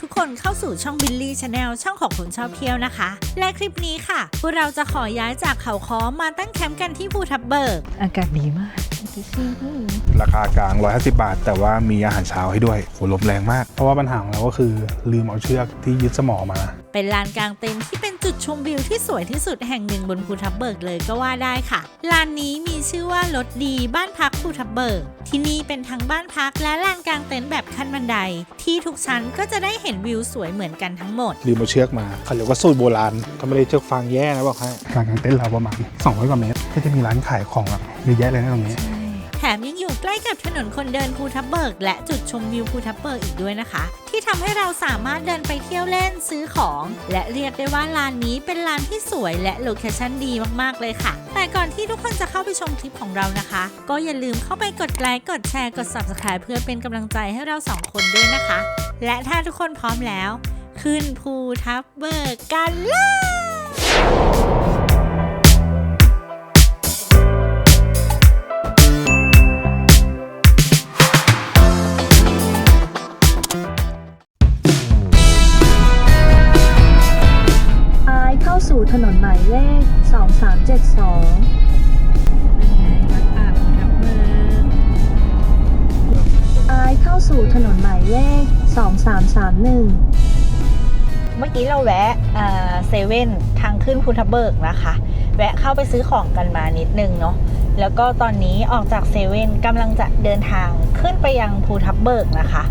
ทุกคนเข้าสู่ช่องบิลลี่ชาแนลช่องของคนชอบเที่ยวนะคะ และคลิปนี้ค่ะ พวกเราจะขอย้ายจากเขาค้อมาตั้งแคมป์กันที่ภูทับเบิก อากาศดีมากดูสิราคากลาง 150 บาท แต่ว่ามีอาหารเช้าให้ด้วยโหลมแรงมาก เพราะว่าปัญหาของเราก็คือลืมเอาเชือกที่ยึดสมอมา เป็นลานกลางเต็นท์ที่เป็นจุด ชมวิวที่สวยที่สุดแห่งหนึ่งบนภูทับเบิกเลยก็ว่าได้ค่ะ ลานนี้มีชื่อว่ารถดีบ้านพักภูทับเบิก ที่นี่เป็นทั้งบ้านพักและลานกลางเต็นท์แบบขั้นบันได ที่ทุกชั้นก็จะได้เห็นวิวสวยเหมือนกันทั้งหมด ลืมเอาเชือกมาเขาเรียกว่าสูตรโบราณก็ไม่ได้เชือกฟางแย่นะบอกให้ร้านกลางเต็นท์เราประมาณ200กว่าเมตรก็จะมีร้านขายของแบบเยอะแยะเลยนะตรงนี้แถมยังอยู่ ใกล้กับถนนคนเดินภูทับเบิก และจุดชมวิวภูทับเบิกอีกด้วยนะคะ ที่ทำให้เราสามารถเดินไปเที่ยวเล่นซื้อของ และเรียกได้ว่าลานนี้เป็นลานที่สวยและโลเคชั่นดีมากๆเลยค่ะ แต่ก่อนที่ทุกคนจะเข้าไปชมคลิปของเรานะคะ ก็อย่าลืมเข้าไปกดไลค์กดแชร์กด subscribe เพื่อเป็นกำลังใจให้เราสองคนด้วยนะคะ และถ้าทุกคนพร้อมแล้ว ขึ้นภูทับเบิกกันเลย ถนนหมายเลข 2372ซ้ายเข้าสู่ถนนหมายเลข 2331 เมื่อกี้เราแวะเซเว่นทางขึ้นภูทับเบิกนะคะ แวะเข้าไปซื้อของกันมานิดนึงเนาะ แล้วก็ตอนนี้ออกจากเซเว่นกำลังจะเดินทางขึ้นไปยังภูทับเบิกนะคะ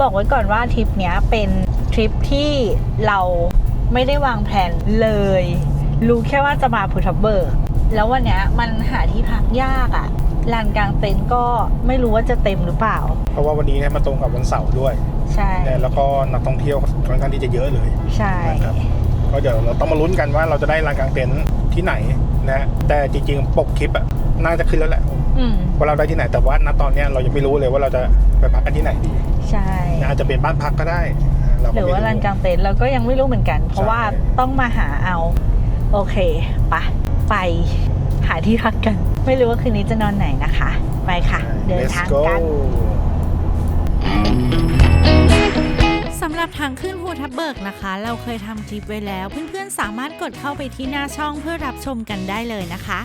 บอกไว้ก่อนว่าทริปเนี้ยเป็นทริปที่เรา ไม่ได้วางแผนเลย รู้แค่ว่าจะมาภูทับเบิกแล้ววันเนี้ยมันหาที่พักยากอะ่ะลานกลางเต็นท์ก็ไม่รู้ว่าจะเต็มหรือเปล่า เพราะว่าวันนี้เนี่ยมาตรงกับวันเสาร์ด้วย ใช่ แล้วก็นักท่องเที่ยวค่อนข้างที่จะเยอะเลย ใช่นะครับก็เดี๋ยวเราต้องมาลุ้นกันว่าเราจะได้ลานกลางเต็นท์ที่ไหนนะแต่จริงๆ ปกคลิปอะน่าจะขึ้นแล้วแหละอืมว่าเราได้ที่ไหนแต่ว่าณตอนเนี้ยเรายังไม่รู้เลยว่าเราจะไปพักกันที่ไหนดี ใช่อาจจะเป็นบ้านพักก็ได้ เก็หรือว่าไม่ลานกลางเต็นท์เราก็ยังไม่รู้เหมือนกัน เพราะว่าต้องมาหาเอา โอเคปะไปหาที่พักกัน ไม่รู้ว่าคืนนี้จะนอนไหนนะคะ ไปค่ะ เดิน Let's ทาง go กันสำหรับทางขึ้นภูทับเบิกนะคะ เราเคยทำคลิปไว้แล้ว เพื่อนๆสามารถกดเข้าไปที่หน้าช่องเพื่อรับชมกันได้เลยนะคะ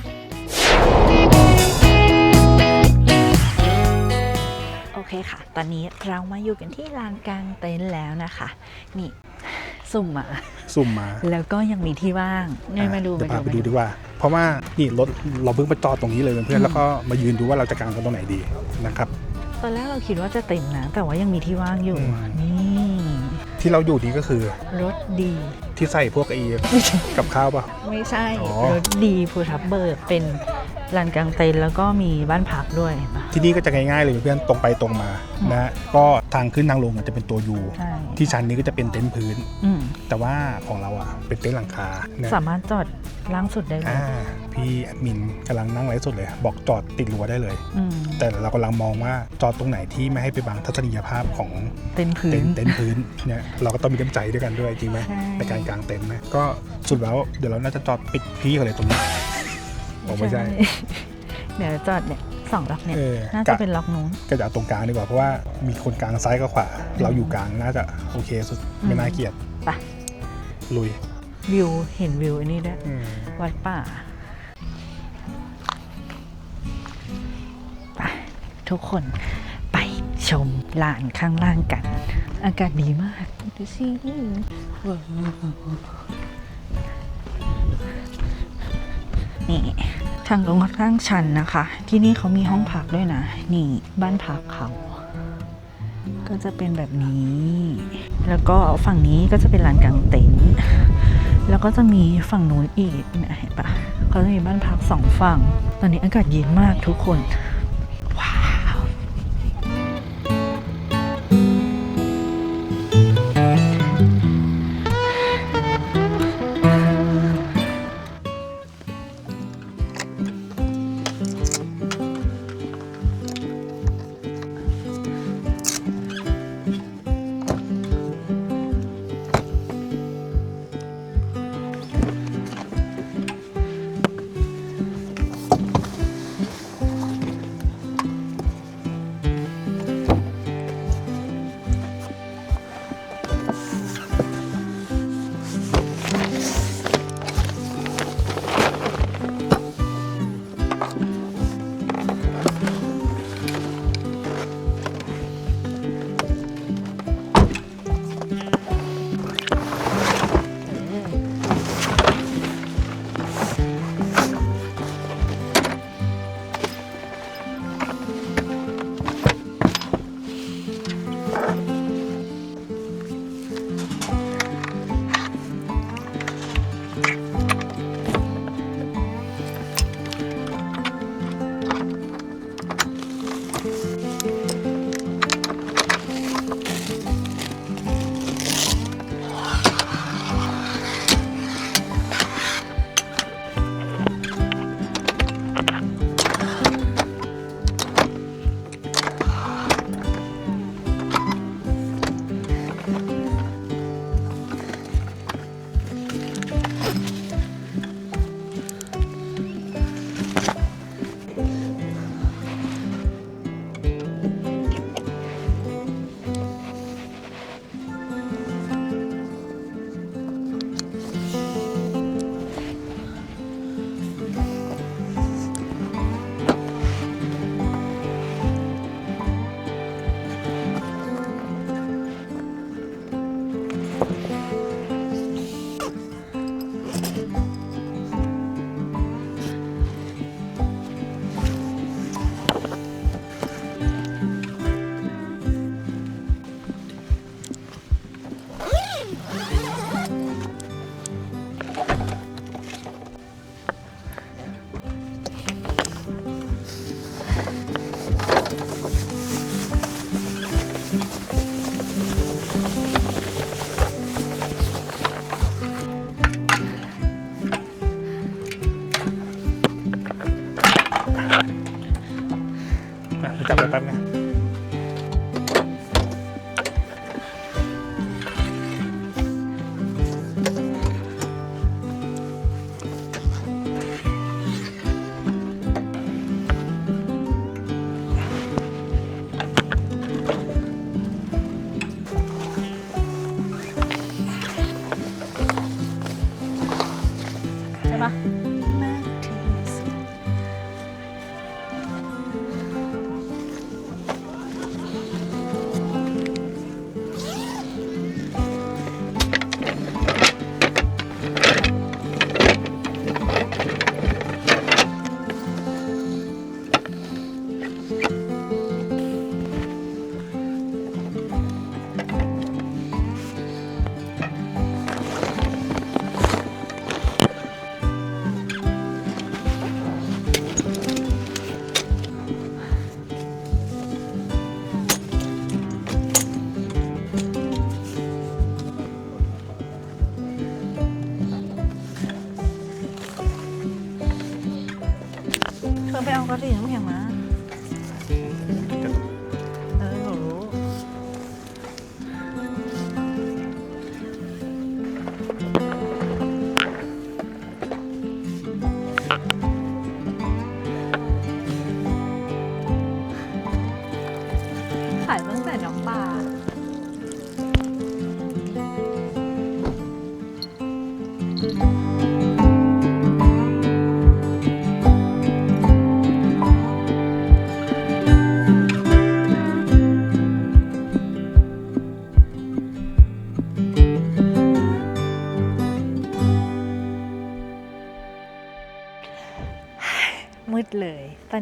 เคค่ะ ตอนนี้เรามาอยู่กันที่ลานกลางเต็นท์แล้วนะคะ นี่สุ่มมาสุ่มมา แล้วก็ยังมีที่ว่างเนยมาดูเดี๋ยวมาพาไปดูดูดีกว่า เพราะว่านี่รถเราเพิ่งไปจอดตรงนี้เลยเพื่อนๆแล้วก็มายืนดูว่าเราจะกางกันตรงไหนดีนะครับ ตอนแรกเราคิดว่าจะเต็มนะ แต่ว่ายังมีที่ว่างอยู่อืมนี่ที่เราอยู่นี่ก็คือ รถดีที่ใส่พวกไอ้กับข้าวป่ะ ไม่ใช่อ๋อ รถดีภูทับเบิกเป็นลานกลางเต็นท์แล้วก็มีบ้านพักด้วยที่นี่ก็จะง่ายๆเลยเพื่อนตรงไปตรงมาอืมนะก็ทางขึ้นทางลงอาจจะเป็นตัวยูใช่ที่ชั้นนี้ก็จะเป็นเต็นท์พื้น อืมแต่ว่าของเราอะเป็นเต็นท์หลังคานะสามารถจอดล่างสุดได้เลยอ่าพี่แอดมินกำลังนั่งไลฟ์สดเลย บอกจอดติดรั้วได้เลย อืมแต่เรากำลังมองว่าจอดตรงไหนที่ไม่ให้ไปบังทัศนียภาพของเต็นท์พื้เต็นนท์เต็นท์พื้นเนี่ยเราก็ต้องมีน้ำใจด้วยกันด้วยจริงไหมใช่ในการกางเต็นท์นะก็สุดแล้วเดี๋ยวเราน่าจะจอดปิดพี่เขาเลยตรงนี้บอกไม่ใช่ เดี๋ยวจอดเนี่ยสองล็อกเนี่ย เออน่าจะเป็นล็อกนู้น ก็จะเอาตรงกลางดีกว่าเพราะว่ามีคนกลางซ้ายกับขวา เราอยู่กลางน่าจะโอเคสุดอืมไม่น่าเกลียดไป ลุยวิวเห็นวิวอันนี้ด้วย อืมวัดป่าไปทุกคนไปชมลานข้างล่างกัน อากาศดีมากดูสินี่ทางลงค่อนข้างชันนะคะ ที่นี่เขามีห้องพักด้วยนะ นี่บ้านพักเขา ก็จะเป็นแบบนี้ แล้วก็ฝั่งนี้ก็จะเป็นลานกลางเต็นท์แล้วก็จะมีฝั่งนู้นอีกเนี่ยเห็นปะเขาจะมีบ้านพักสองฝั่ง ตอนนี้อากาศเย็นมากทุกคน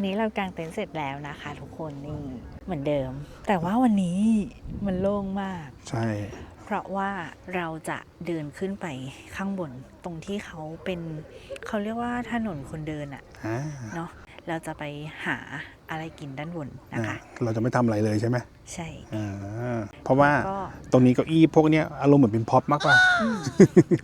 อนนี้เรากางเต็นท์เสร็จแล้วนะคะ ทุกคนนี่เหมือนเดิม แต่ว่าวันนี้มันโล่งมาก ใช่ เพราะว่าเราจะเดินขึ้นไปข้างบนตรงที่เขาเป็นเขาเรียกว่าถนนคนเดินอะอ่า เนาะเราจะไปหา อะไรกินด้านบนนะคะ เราจะไม่ทำอะไรเลยใช่ไหมใช่อ่าเพราะว่าก็ตรงนี้เก้าอี้พวกเนี้ยอารมณ์เหมือนเป็นพ็อปมากกว่าอืม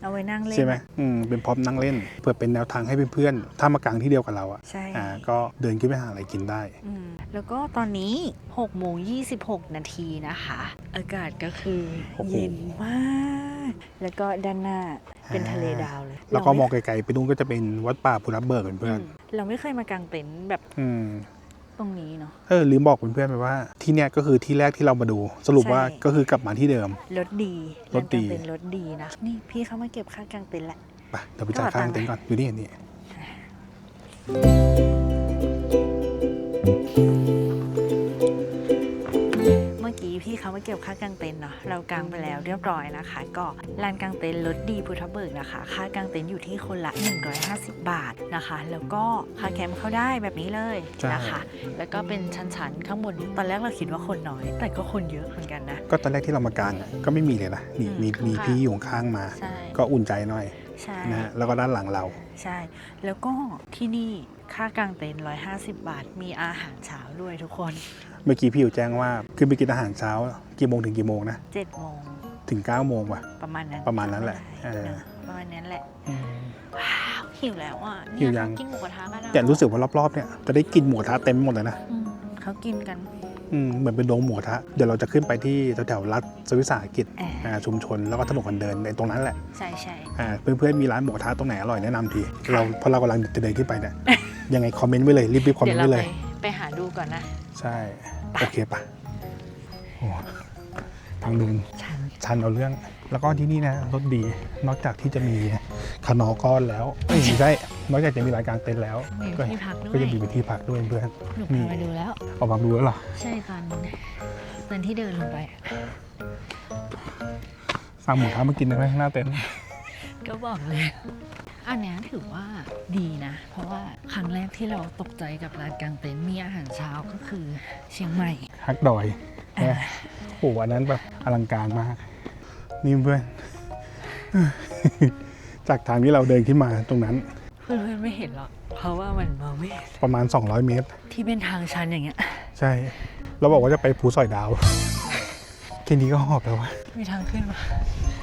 เอาไว้นั่งเล่นใช่ไหมอะอืมเป็นพ็อปนั่งเล่น เพื่อเป็นแนวทางให้เพื่อนๆถ้ามากางที่เดียวกับเราอะใช่อ่าก็เดินขึ้นไปหาอะไรกินได้อืมแล้วก็ตอนนี้6โมง26 นาทีนะคะ อากาศก็คือโอ้โหเย็นมากแล้วก็ด้านหน้าเป็นทะเลดาวเลย แล้วก็เรามองไไกลๆไปนู่นก็จะเป็นวัดป่าภูรับเบิกเพื่อนมเราไม่เคยมากางเต็นท์แบบๆอืม ตรงนี้เนาะเออลืมบอกเพื่อนๆไปว่าที่เนี้ยก็คือที่แรกที่เรามาดู สรุปว่าใช่ก็คือกลับมาที่เดิมรถดีรถดีลานกางเต็นท์รถดีนะนี่พี่เขามาเก็บค่ากางเต็นท์แหละไปเดี๋ยวไปจ่ายค่าเต็นท์ก่อนอยู่นี่นี่ เขามาเก็บค่ากางเต็นท์เนาะเรากางไปแล้วเรียบร้อยนะคะ ก็ลานกางเต็นท์รถดีพุทธเบิกนะคะ ค่ากางเต็นท์อยู่ที่คนละ 150 บาทนะคะ แล้วก็ค่าแคมป์เข้าได้แบบนี้เลยนะคะ แล้วก็เป็นชั้นๆข้างบนตอนแรกเราคิดว่าคนน้อย แต่ก็คนเยอะเหมือนกันนะก็ตอนแรกที่เรามากางอะก็ไม่มีเลยนะนี่มีอืมมีข้างๆพี่อยู่ข้างๆมาใช่ก็อุ่นใจหน่อย ใช่นะฮะแล้วก็ด้านหลังเรา ใช่ แล้วก็ที่นี่ค่ากางเต็นท์150 บาท มีอาหารเช้าด้วยทุกคนเมื่อกี้พี่อยู่แจ้งว่าขึ้นไปกินอาหารเช้ากี่โมงถึงกี่โมงนะ7โมงถึง9ก้าโมงว่ะ ประมาณนั้นประมาณนั้นแหละจำไม่ได้เออเนอะประมาณนั้นแหละว้าวหิวแล้วอะหิวยังเนี่เขากินหมูกระทะกันอะแต่รู้สึกว่ารอบๆเนี่ยจะได้กินหมูกระทะเต็มหมดเลยนะ อืมเขากินกันอืม เหมือนเป็นโรงหมูกระทะ เดี๋ยวเราจะขึ้นไปที่แถวๆรัฐสวิสาหกิจแอบอ่าชุมชนแล้วก็ถนนคนเดินในตรงนั้นแหละใช่ใช่อ่าเพื่อนๆมีร้านหมูกระทะตรงไหนอร่อยแนะนำทีเราเพราะเรากำลังจะเดินขึ้นไปเนี่ย ยังไงคอมเมนต์ไว้เลยรีบๆคอมเมเดี๋นยวต์เราไว้เลไปย ไปหาดูก่อนนะ ใช่ โอเคปะโอ้ทางเดินฉันชันเอาเรื่อง แล้วก็ที่นี่นะรถดีนอกจากที่จะมี ขนอก้อนแล้วเอ้ยไม่ใช่นอกจากจะมีรายกลางเต็นท์แล้ว มีก็ที่พักด้วย ก็ยังมีเป็นที่พักด้วยเพื่อนหนูนี่พาไปดูแล้ว ออกมาดูแล้วเหรอ ใช่ตอนตอนที่เดินลงไปอะสั่งหมูท้ามากินได้ไหมข้างหน้าเต็นท์ก็บอกเลย อันเนี้ยถือว่าดีนะ เพราะว่าครั้งแรกที่เราตกใจกับร้านกางเต็นท์มีอาหารเช้าก็คือเชียงใหม่ ฮักดอยนะโอ้โหอันนั้นแบบอลังการมาก นี่เพื่อน จากทางที่เราเดินขึ้นมาตรงนั้น เพื่อนๆไม่เห็นหรอกเพราะว่ามันมองไม่เห็นประมาณ 200 เมตร ที่เป็นทางชันอย่างเงี้ย ใช่ เราบอกว่าจะไปภูสอยดาวแค่นี้ก็หอบแล้ววะมีทางขึ้นมา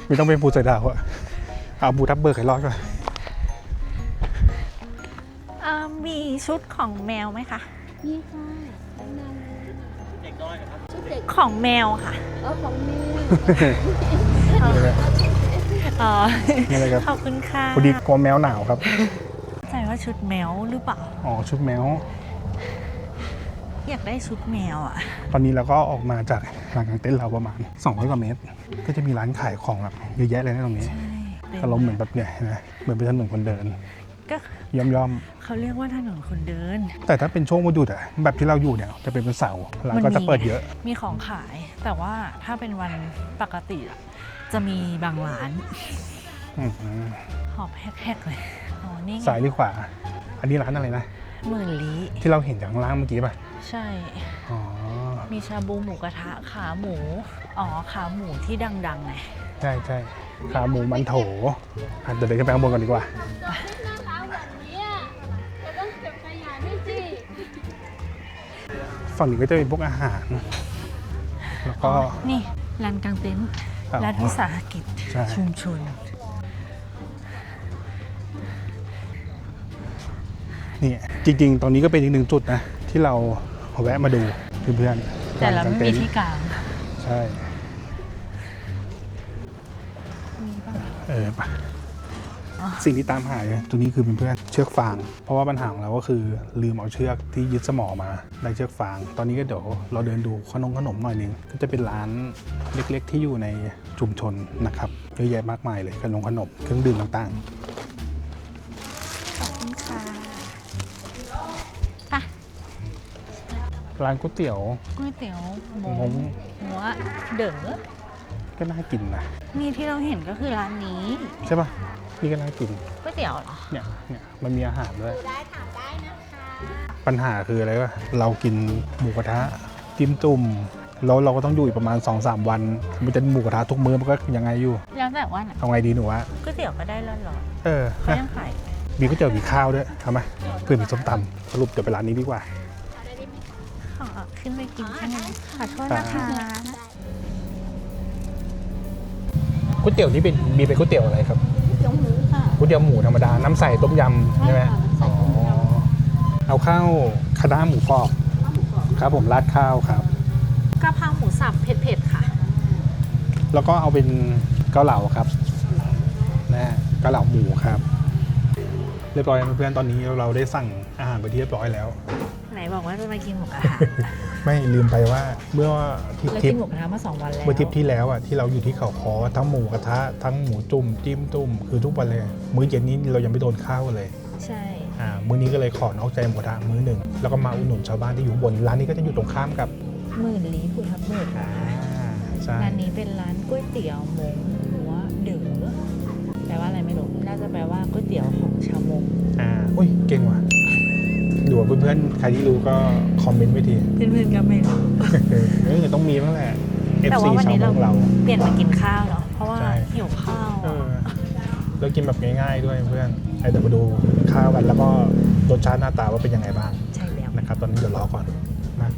ไม่ต้องเป็นภูสอยดาวอะเอาภูทับเบิกให้รอดก่อนมีชุดของแมวไหมคะนี่ค่ะของแมวค่ะ เออของแม่ อ๋อนี่เลยครับขอบคุณค่ะพอดีกลัวแมวหนาวครับใจว่าชุดแมวหรือเปล่า อ๋อชุดแมว อยากได้ชุดแมวอะ ตอนนี้เราก็ออกมาจากลานกลางเต็นท์เราประมาณ 200กว่าเมตร ก็จะมีร้านขายของแบบเยอะแยะเลยนะตรงนี้ใช่อารมณ์เหมือนแบบเนี่ยเห็นะเหมือนเป็นถนนคนเดิน ก็ย่อมย่อมเขาเรียกว่าถนนคนเดินๆแต่ถ้าเป็นช่วงวันหยุดอะแบบที่เราอยู่เนี่ยจะเป็นวันเสาร์ร้านก็จะเปิดเยอะ มีของขาย แต่ว่าถ้าเป็นวันปกติอะ จะมีบางร้านอืมหอบแฮกๆเลยอ๋อนี่ไงซ้ายหรือขวา อันนี้ร้านอะไรนะ หมื่นลี้ที่เราเห็นจากข้างล่างเมื่อกี้ป่ะ ใช่ อ๋อ มีชาบูหมูกระทะขาหมู อ๋อ ขาหมูที่ดังๆไงใช่ใช่ขาหมูมันโถอะเดี๋ยวเดินขึ้นไปข้างบนก่อนดีกว่าเอาแบบนี้อะจะต้องเก็บขยะนี่สิ ฝั่งนี้ก็จะเป็นพวกอาหาร แล้วก็ นี่ร้านกลางเต็นท์อ๋อ ร้านวิสาหกิจใช่ ชุมชน นี่จริง ๆตรงนี้ก็เป็นอีกหนึ่งจุดนะที่เราแวะมาดูเพื่อนๆแต่เราไม่กงมีต็นท์ที่กลางใช่เออปะอ๋อสิ่งที่ตามหาเนี่ยตัวนี้คือเพื่อนๆเชือกฟาง เพราะว่าปัญหาของเราก็คือลืมเอาเชือกที่ยึดสมอมาได้เชือกฟาง ตอนนี้ก็เดี๋ยวเราเดินดูขนมขนมหน่อยหนึง ก็จะเป็นร้านเล็กๆ ที่อยู่ในชุมชนนะครับเยอะแยะมากมายเลยขนมขนมเครื่องดื่มต่างขอบคุณค่ะไปๆร้านก๋วยเตี๋ยวก๋วยเตี๋ยวหมูงงหัวเด๋อ ก็น่ากินนะนี่ที่เราเห็นก็คือร้านนี้ใช่ปะนี่ก็น่ากินก๋วยเตี๋ยวเหรอเนี่ยเนี่ยมันมีอาหารด้วยปัญหาคืออะไรวะเรากินหมูกระทะจิ้มจุ่มแล้วเราก็ต้องอยู่อีกประมาณ2อสวัน มันจะหมูกระทะทุกมื้อมันก็ยังไงอยู่ แล้วแต่ว่าน่ะเอาไงดีหนูวะก๋วยเตี๋ยวก็ได้ร้อนเออๆเขานะยังขายมีก๋วยเตี๋ยวมีข้าวด้วยทำไหมเพื่อมีส้มตำสรุปเดี๋ยวไปร้านนี้ดีกว่า ขอขึ้นไปกินแค่นั้นขอโทษนะคะ ก๋วยเตี๋ยวนี่เป็นมีเป็นก๋วยเตี๋ยวอะไรครับเดี๋ยวหมูค่ะก๋วยเตี๋ยวหมูธรรมดา น้ำใสต้มยำใช่ไหมใส่ต้มยเอาข้าวคณะน้าหมูกรอบครับ ผมราดข้าวครับ กะเพราหมูสับเผ็ดๆค่ะ แล้วก็เอาเป็นเกาเหลาครับนะฮะเกาเหลาหมูครับ เรียบร้อยเพื่อนๆตอนนี้เราได้สั่งอาหารไปที่เรียบร้อยแล้ว ไหนบอกว่าจะมากินหมูกระทะ ไม่ลืมไปว่าเมื่อที่เราทริกิปนหมูกระทะมาสองวันแล้วเมื่อทริปที่แล้วอะที่เราอยู่ที่เขาคอทั้งหมูกระทะทั้งหมูจุ่มจิ้มจุ่มคือทุกวันเลย มื้อเย็นนี้เรายังไม่โดนข้าวเลยใช่ อ่ามื้อนี้ก็เลยขอนอกใจหมูกระทะมื้อหนึ่งแล้วก็มาอุดหนุนชาวบ้านที่อยู่ข้างบนร้านนี้ก็จะอยู่ตรงข้ามกับหมื่นลี้ภูทับเบิกอ่าใช่ร้านนี้เป็นร้านก๋วยเตี๋ยวหมงหัวเด๋อแปลว่าอะไรไม่รู้ น่าจะแปลว่าก๋วยเตี๋ยวของชาวมงอ่าอุ้ยเก่งว่ะ ดูว่าเพื่อนๆใครที่รู้ก็คอมเมนต์ไว้ทีเพื่อนๆก็ไม่รู้เออเออต้องมีบ้างแหละแต่ FC ว่าวันชาวนี้มเรางเรา เปลี่ยนมากินข้าวเนาะเพราะว่าใช่หิวข้าวเออแล้วกินแบบง่ายๆด้วยเพื่อนเดี๋ยวมาดูข้าวกันแล้วก็รสชาติหน้าตาว่าเป็นยังไงบ้างใช่แล้วนะครับ ตอนนี้เดี๋ยวรอก่อนนะ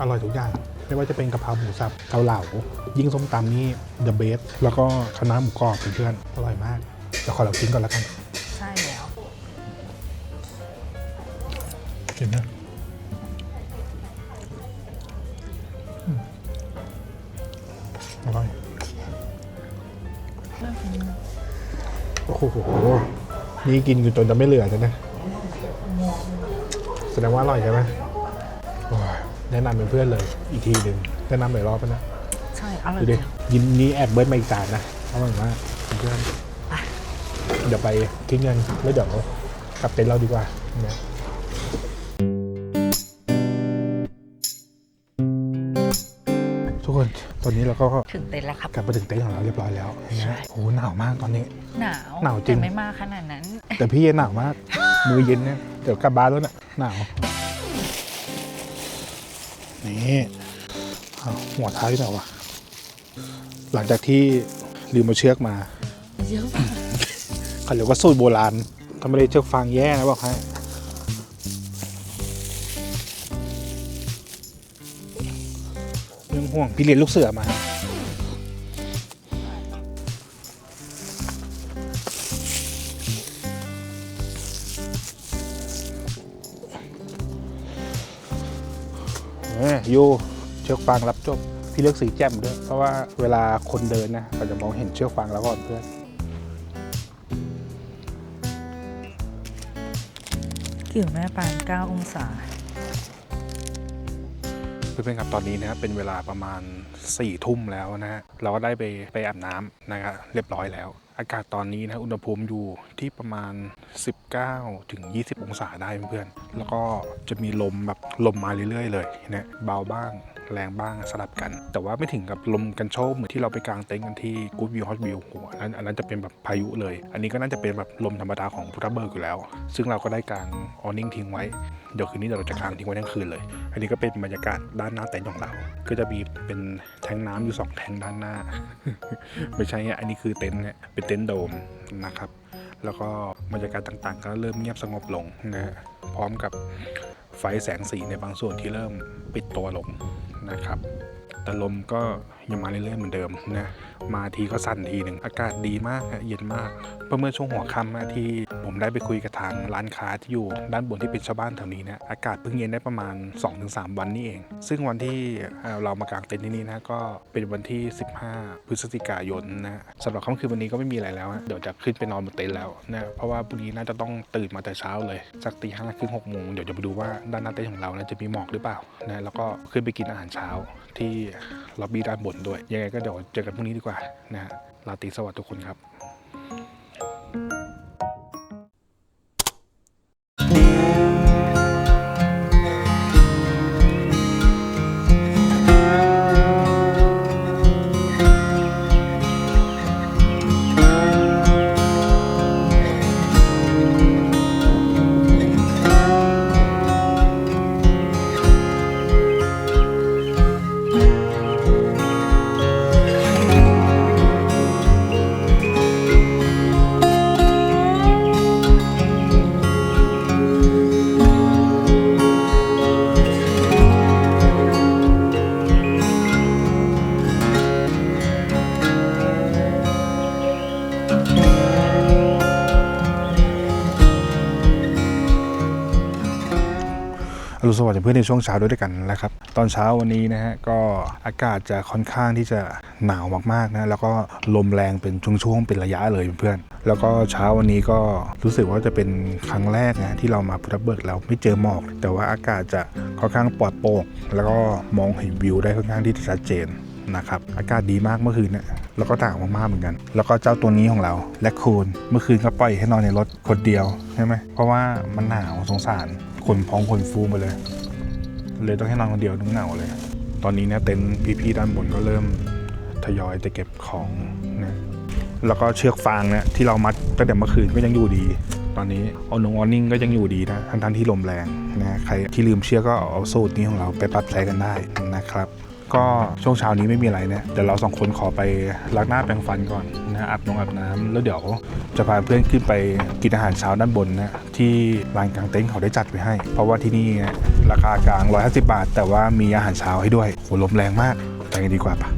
อร่อยทุกอย่าง ไม่ว่าจะเป็นกะเพราหมูสับเกาเหลายิ่งส้มตำนี่ the best แล้วก็คะน้าหมูกรอบเพื่อนๆอร่อยมากเดี๋ยวขอเรากินก่อนแล้วกันใช่แล้วกินนะอืมอร่อยโอ้โหนี่กินอยู่จนจะไม่เหลือแล้วนะแสดงว่าอร่อยใช่ไหมโอ้ย แนะนำเป็นเพื่อนเลยอีกทีหนึ่งแนะนำหลายรอบแล้วนะใช่อร่อดูยดิจังยินนี้แอบเบิร์ดมาอีกจานนะอร่อยมากเพื่อนเดี๋ยวไปคิดเงินแล้วเดี๋ยวกลับเต็นท์เราดีกว่านะทุกคนตอนนี้เราก็ถึงเต็นท์แล้วครับกลับมาถึงเต็นท์ของเราเรียบร้อยแล้วใช่นะโอ้โหหนาวมากตอนนี้ หนาวหนาวจริง แต่ไม่มากขนาดนั้น แต่พี่เย็นหนาวมากมือเย็นเนี่ยเดี๋ยวกลับบ้านแล้วน่ะหนาว นี่อ้าวหัวท้ายที่ไหนวะหลังจากที่ลืมมาเชือกมาเยอะเขาเรียกว่าสูตรโบราณถ้าไม่ได้เชือกฟางแย่นะบอกให้เรื่องห่วงพี่เรียนลูกเสือมา อยูเชือกฟางรับจบพี่เลือกสีแจ่มด้วย เพราะว่าเวลาคนเดินนะเราจะมองเห็นเชือกฟางแล้วก่อนเพื่อนกิ่วแม่ปาน9องศาเพื่อนๆครับตอนนี้นะครับเป็นเวลาประมาณ4ี่ทุ่มแล้วนะฮะเราก็ได้ไปไปอาบน้ำนะครับเรียบร้อยแล้ว อากาศตอนนี้นะอุณหภูมิอยู่ที่ประมาณ 19 ถึง 20 องศาได้เพื่อนๆแล้วก็จะมีลมแบบลมมาเรื่อยๆ เลยนะเบาบ้างแรงบ้างสลับกัน แต่ว่าไม่ถึงกับลมกันโชกเหมือนที่เราไปกางเต็นท์กันที่กู๊ดวิวฮอตวิวหัวอันอันนั้นจะเป็นแบบพายุเลย อันนี้ก็น่าจะเป็นแบบลมธรรมดาของพุทธเบิร์กอยู่แล้ว ซึ่งเราก็ได้กางออนิ่งทิ้งไว้ เดี๋ยวคืนนี้เราจะกางทิ้งไว้ทั้งคืนเลย อันนี้ก็เป็นบรรยากาศด้านหน้าเต็นท์ของเรา ก็จะมีเป็นแทงน้ำอยู่สองแทงด้านหน้า ไม่ใช่อันนี้คือเต็นท์เนี่ยเป็นเต็นท์โดมนะครับ แล้วก็บรรยากาศต่างๆ ก็เริ่มเงียบสงบลงนะฮะพร้อมกับไฟแสงสีในบางส่วนที่เริ่มปิดตัวลงนะครับแต่ลมก็ยังมาเรื่อยๆเหมือนเดิมนะ มาทีก็สั่นทีหนึ่งอากาศดีมากฮะเย็นมากเพระเมื่อช่วงหัวค่ำนะที่ผมได้ไปคุยกับทางร้านค้าที่อยู่ด้านบนที่เป็นชาวบ้านแถวนี้นะอากาศเพิ่งเย็นได้ประมาณ 2-3 วันนี่เอง ซึ่งวันที่เรามากางเต็นท์ที่นี่นะก็เป็นวันที่ 15 พฤศจิกายนนะสำหรับค่ำคืนวันนี้ก็ไม่มีอะไรแล้วฮะเดี๋ยวจะขึ้นไปนอนบนเต็นท์แล้วนะเพราะว่าพรุ่งนี้น่าจะต้องตื่นมาแต่เช้าเลยสักตีห้าครึ่งหกโมงเดี๋ยวจะไปดูว่าด้านหน้าเต็นท์ของเรานะจะมีหมอกหรือเปล่านะแล้วก็ขึ้นไปกินอาหารเช้าที่ล็อบบี้ด้านบนด้วยยังไงก็เดี๋ยวเจอกันพรุ่งนี้ดีกว่านะฮะลาตีสวัสดีทุกคนครับ สวัสดิ์เพื่อนในช่วงเช้าด้วยกันนะครับ ตอนเช้าวันนี้นะฮะก็อากาศจะค่อนข้างที่จะหนาวมากๆนะแล้วก็ลมแรงเป็นช่วงๆเป็นระยะเลยเพื่อนแล้วก็เช้าวันนี้ก็รู้สึกว่าจะเป็นครั้งแรกนะที่เรามาพุทธเบิกแล้วไม่เจอหมอก แต่ว่าอากาศจะค่อนข้างปลอดโปร่งแล้วก็มองเห็นวิวได้ค่อนข้างที่จะชัดเจนนะครับอากาศดีมากเมื่อคืนเนี่ยแล้วก็ต่างมากๆเหมือนกัน แล้วก็เจ้าตัวนี้ของเรา แลคคูนเมื่อคืนก็ปล่อยให้นอนในรถคนเดียวใช่ไหมเพราะว่ามันหนาวสงสาร ขนพองขนฟูมาเลย เลยต้องให้นอนคนเดียวนึงเหงาเลย ตอนนี้เนี่ยเต็นท์พี่ๆด้านบนก็เริ่มทยอยจะเก็บของนะแล้วก็เชือกฟางเนี่ยที่เรามัดตั้งแต่เมื่อคืนก็ยังอยู่ดี ตอนนี้ออนงออนิ่งก็ยังอยู่ดีนะทั้งๆที่ลมแรงนะใครที่ลืมเชือกก็เอาสูตรนี้ของเราไปปรับใช้กันได้นะครับ ก็ช่วงเช้านี้ไม่มีอะไรเนี่ยเดี๋ยวเราสองคนขอไปล้างหน้าแปรงฟันก่อนนะอาบนงอาบน้ำแล้วเดี๋ยวจะพาเพื่อนขึ้นไปกินอาหารเช้าด้านบนนะที่ลานกลางเต็นท์เขาได้จัดไว้ให้ เพราะว่าที่นี่นะราคากลาง 150 บาท แต่ว่ามีอาหารเช้าให้ด้วยโหลมแรงมากไปกันดีกว่าปะ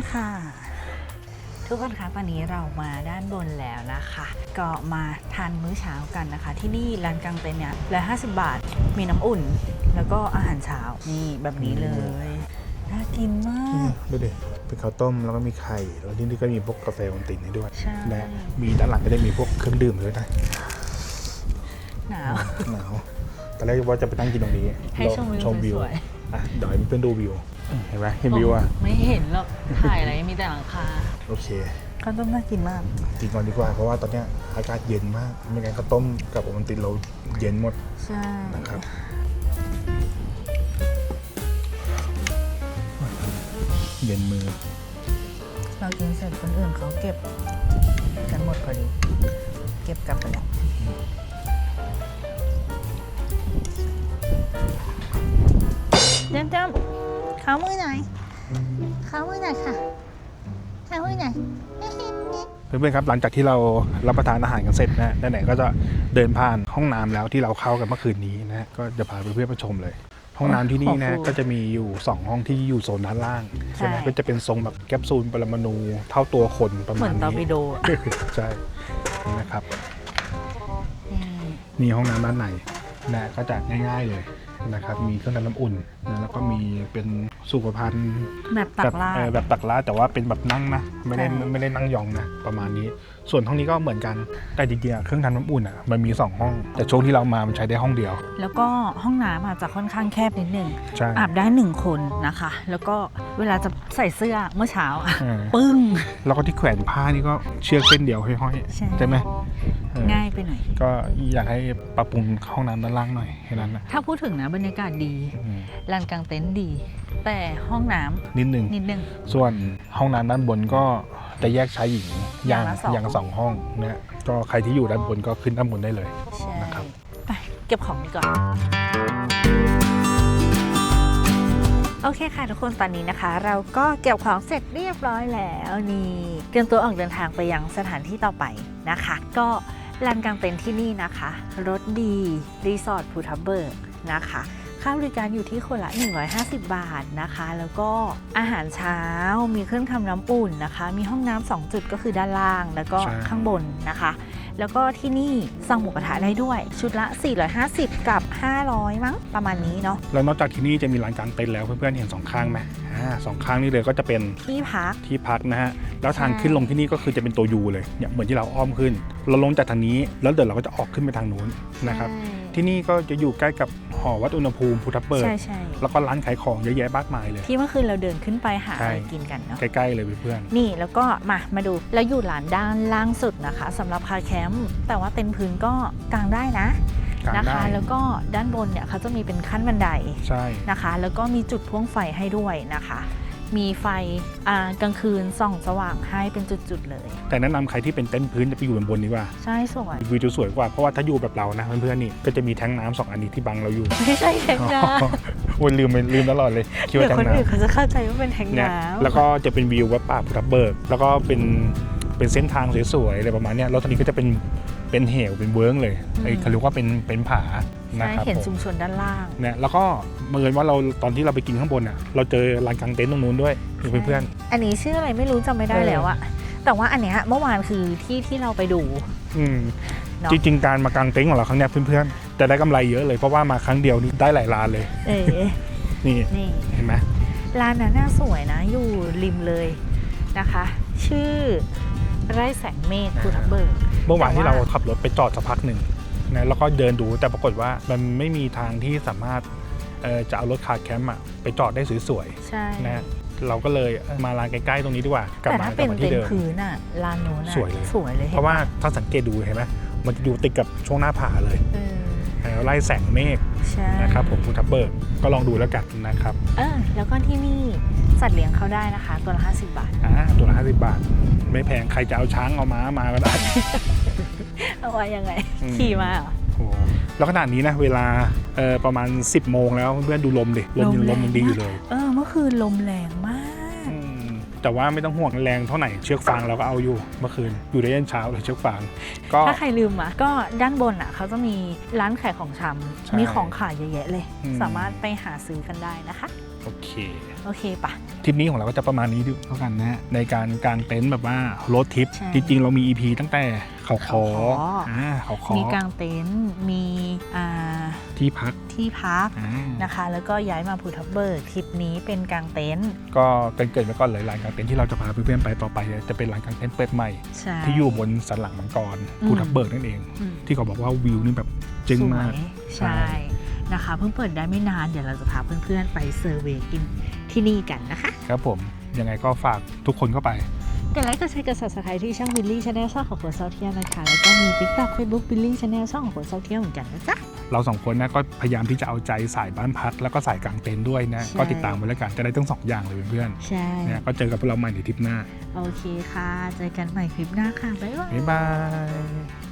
เลยค่ะ ทุกคนคะตอนนี้เรามาด้านบนแล้วนะคะ ก็มาทานมื้อเช้ากันนะคะ ที่นี่ร้านกลางเต็นท์เนี่ยร้อยห้าสิบบาท มีน้ำอุ่น แล้วก็อาหารเช้านี่แบบนี้เลยน่ากินมาก ดูดิเป็นข้าวต้มแล้วก็มีไข่ แล้วที่นี่ก็มีพวกกาแฟวันตินให้ด้วยใช่ และมีด้านหลังก็ได้มีพวกเครื่องดื่มด้วยนะหนาว หนาวตอนแรกว่าจะไปนั่งกินตรงนี้ให้ชมวิวชมวิวสวยอะเดี๋ยวให้เพื่อนๆดูวิว เห็นไหมเห็นวิวอะ ไม่เห็นหรอกถ่ายอะไรมีแต่หลังคาโอเค ข้าวต้มน่ากินมาก กินก่อนดีกว่า เพราะว่าตอนเนี้ยอากาศเย็นมากไม่งั้นข้าวต้มกับโอมันตินเราเย็นหมดใช่นะครับ เย็นมือ เรากินเสร็จคนอื่นเขาเก็บกันหมดพอดี เก็บกลับไปแล้วเจ้มเจ้ม ขามือหน่อยขามือหน่อยค่ะขามือหน่อยเพื่อนๆครับหลังจากที่เรารับประทานอาหารกันเสร็จนะไหนๆก็จะเดินผ่านห้องน้ำแล้วที่เราเข้ากันเมื่อคืนนี้นะก็จะพาเพื่อนๆมาชมเลย ห้องน้ำที่นี่นะก็จะมีอยู่ 2 ห้องที่อยู่โซนด้านล่างใช่ไหมก็จะเป็นทรงแบบแคปซูลปรมาณูเท่าตัวคนประเหมามืณอนตอร์ปินี้โดใช่นี่นะครับนี่นี่ห้องน้ำด้านในนะก็จะง่าย ๆเลยนะครับ มีเครื่องทำน้ำอุ่นนะแล้วก็มีเป็น สุขภัณฑ์แบบตัแบกบลาดเออแบบตักลาดแต่ว่าเป็นแบบนั่งนะ ไม่ได้ใช่ไม่ได้นั่งยองนะ ประมาณนี้ ส่วนห้องนี้ก็เหมือนกันแต่จริงๆอะเครื่องทำน้ำอุ่นอะมันมี 2 ห้อง แต่ช่วงที่เรามามันใช้ได้ห้องเดียว แล้วก็ห้องน้ำอาจจะค่อนข้างแคบนิดนึงใช่อาบได้หนึ่งคนนะคะ แล้วก็เวลาจะใส่เสื้อเมื่อเช้าอะเออปึ้งแล้วก็ที่แขวนผ้านี่ก็เชือกเส้นเดียวห้อยใช่ๆใช่ไหมเออง่ายไปหน่อย ก็อยากให้ปรับปรุงห้องน้ำด้านล่างหน่อยแค่นั้นนะถ้าพูดถึงนะบรรยากาศดีอืมลานกลางเต็นท์ดี แต่ห้องน้ำนิดนึง นิดนึง ส่วนห้องน้ำด้านบนก็จะแยกชายหญิงอย่างอย่างละสอง อย่างสองห้องนะก็ใครที่อยู่ด้านบนก็ขึ้นด้านบนได้เลย ใช่นะครับ ไปเก็บของดีกว่าโอเคค่ะทุกคนตอนนี้นะคะ เราก็เก็บของเสร็จเรียบร้อยแล้วนี่เตรียมตัวออกเดินทางไปยังสถานที่ต่อไปนะคะ ก็ลานกลางเต็นท์ที่นี่นะคะรถดีรีสอร์ทภูทับเบิกนะคะ ค่าบริการอยู่ที่คนละ 150 บาทนะคะ แล้วก็อาหารเช้ามีเครื่องทำน้ำอุ่นนะคะ มีห้องน้ำสองจุดก็คือด้านล่างแล้วก็ใช่ข้างบนนะคะ แล้วก็ที่นี่สั่งหมูกระทะได้ด้วย ชุดละ 450 กับ 500 มั้งประมาณนี้เนาะแล้วนอกจากที่นี่จะมีลานกลางเต็นท์แล้วเพื่อนๆเห็นสองข้างไหมอ่าสองข้างนี่เลยก็จะเป็นที่พักที่พักนะฮะแล้วทางใช่ขึ้นลงที่นี่ก็คือจะเป็นตัวยูเลยเนี่ยเหมือนที่เราอ้อมขึ้น เราลงจากทางนี้แล้วเดี๋ยวเราก็จะออกขึ้นไปทางนู้นนะครับ ที่นี่ก็จะอยู่ใกล้กับหอวัดอุณหภูมิภูทับเบิกใช่ใช่แล้วก็ร้านขายของเยอะแยะมากมายเลย ที่เมื่อคืนเราเดินขึ้นไปหาใช่อะไรกินกันเนาะใกล้ๆเลยเพื่อนนี่แล้วก็มามาดูแล้วอยู่หลานด้านล่างสุดนะคะสำหรับคาแคมป์แต่ว่าเต็นท์พื้นก็กางได้นะๆกลางนะได้คะแล้วก็ด้านบนเนี่ยเขาจะมีเป็นขั้นบันไดใช่นะคะ แล้วก็มีจุดพ่วงไฟให้ด้วยนะคะ มีไฟอ่ากลางคืนส่องสว่างให้เป็นจุดๆเลย แต่แนะนำใครที่เป็นเต็นท์พื้นจะไปอยู่บนบนดีกว่า ใช่สวย วิวจะสวยกว่า เพราะว่าถ้าอยู่แบบเรานะเพื่อนๆนี่ก็จะมีแท้งน้ำสองอันนี้ที่บังเราอยู่ไม่ใช่แทงน้โอ้ยลืมไปลืมตลอดเลยำคิดเดี๋ยว่าวแท้คงนอื่นน้ำเขาจะเข้าใจว่าเป็นแทงเนี่ยน้ำแล้วก็จะเป็นวิววัดป่าภูทับเบิก แล้วก็เป็นเป็นเส้นทางสวยๆอะไรประมาณเนี้ยแล้วตอนนี้ก็จะเป็น เป็นเหวเป็นเวิร์งเลยไอ้เขาเรียกว่าเป็นเป็นผานะใช่ครับเห็นผม ชุมชนด้านล่าง เนี่ยแล้วก็เมื่อญว่าเราตอนที่เราไปกินข้างบนอะเราเจอลานกลางเต็นท์ตรงนู้นด้วยนี่เพื่อนอันนี้ชื่ออะไรไม่รู้จำไม่ได้เออแล้วอะแต่ว่าอันเนี้ยเมื่อวานคือที่ที่เราไปดูๆอืมเนอะ จริงๆการมากางเต็นท์ของเราครั้งเนี้ยเพื่อนๆจะได้กำไรเยอะเลยเพราะว่ามาครั้งเดียวนี่ได้หลายร้านเลยเออนี่นี่ เห็นไหมร้านนั้นน่าสวยนะ อยู่ริมเลยนะคะ ชื่อไร่แสงเมฆภูทับเบิกเมื่อวานแต่ว่าที่เราขับรถไปจอดสักพักหนึ่งนะแล้วก็เดินดูแต่ปรากฏว่ามันไม่มีทางที่สามารถเอ่อจะเอารถคาร์แคมป์อะไปจอดได้สวยใช่ๆนะเราก็เลยเอ้ยมาลานใกล้ๆตรงนี้ดีกว่ากลับแต่มาถ้ากเป็ลับนมาเต็ที่นเดิมท์พื้นอะร้านนู้นอะสวยเลยสวยเลย เพราะว่าถ้าสังเกตดูเห็นไหมมันจะอยู่ติดกับช่วงหน้าผาเลยเออแล้วไล่แสงเมฆใช่นะครับผมภูทับเบิกก็ลองดูแล้วกันนะครับเออแล้วก็ที่นี่สัตว์เลี้ยงเข้าได้นะคะ ตัวละ 50 บาทอ่าตัวละ 50 บาท ไม่แพงใครจะเอาช้างเอาม้ามาก็ได้ เอาไว้ยังไง อืม ขี่มาเหรอ โอ้โหแล้วขนาดนี้นะเวลาเอ่อประมาณ 10 โมงแล้วเพื่อนๆดูลมดิลมยังลลมมแรง ยังดีอยู่เลยเออเมื่อคืนลมแรงมาก อืมแต่ว่าไม่ต้องห่วงแรงเท่าไหร่เชือกฟางเราก็เอาอยู่เมื่อคืนอยู่ได้ยันเช้าเลยเชือกฟางก็ ถ้าใครลืมอะก็ด้านบนอะเขาจะมีร้านขายของชำใช่มีของขายเยอะแยะเลย อืม สามารถไปหาซื้อกันได้นะคะ โอเค โอเคปะ ทริปนี้ของเราก็จะประมาณนี้ดูแล้วกันนะฮะในการกางเต็นท์แบบว่าโรถทริป ใช่ จริง ๆ เรามี EP ตั้งแต่ เขาคอเขาค้ออ่อ่าเขาคอมีกางเต็นท์มีอ่าที่พักที่พักอ่านะคะ แล้วก็ย้ายมาภูทับเบิกทริปนี้เป็นกางเต็นท์ก็เกรินๆไว้ก่อนเลยลานกางเต็นท์ที่เราจะพาเพื่อนๆไปต่อไปเนี่ยจะเป็นลานกางเต็นท์เปิดใหม่ใช่ที่อยู่บนสันหลังมังกรอืมภูทับเบิกนั่นเองอืมที่เขาบอกว่าวิวนี่แบบจึ้งมากสวยใช่ใช่นะคะเพิ่งเปิดได้ไม่นานเดี๋ยวเราจะพาเพื่อนๆไปเซอร์เวย์กินที่นี่กันนะคะ ครับผมยังไงก็ฝากทุกคนเข้าไป กดไลค์กดแชร์กด subscribe ที่ช่องบิลลี่ชาแนลช่องของคนเซาเทียนะคะ แล้วก็มี TikTok Facebook บิลลี่ชาแนลช่องของคนเซาเทียเหมือนกันนะจ๊ะ เราสองคนนะก็พยายามที่จะเอาใจสายบ้านพัก แล้วก็สายกางเต็นท์ด้วยนะ ใช่ ก็ติดตามไว้แล้วกันจะได้ทั้งสองอย่างเลยเพื่อนใช่ ๆเนี่ยก็เจอกับพวกเราใหม่ในทริปหน้าโอเคค่ะ เจอกันใหม่คลิปหน้าค่ะ บ๊ายบาย บ๊ายบาย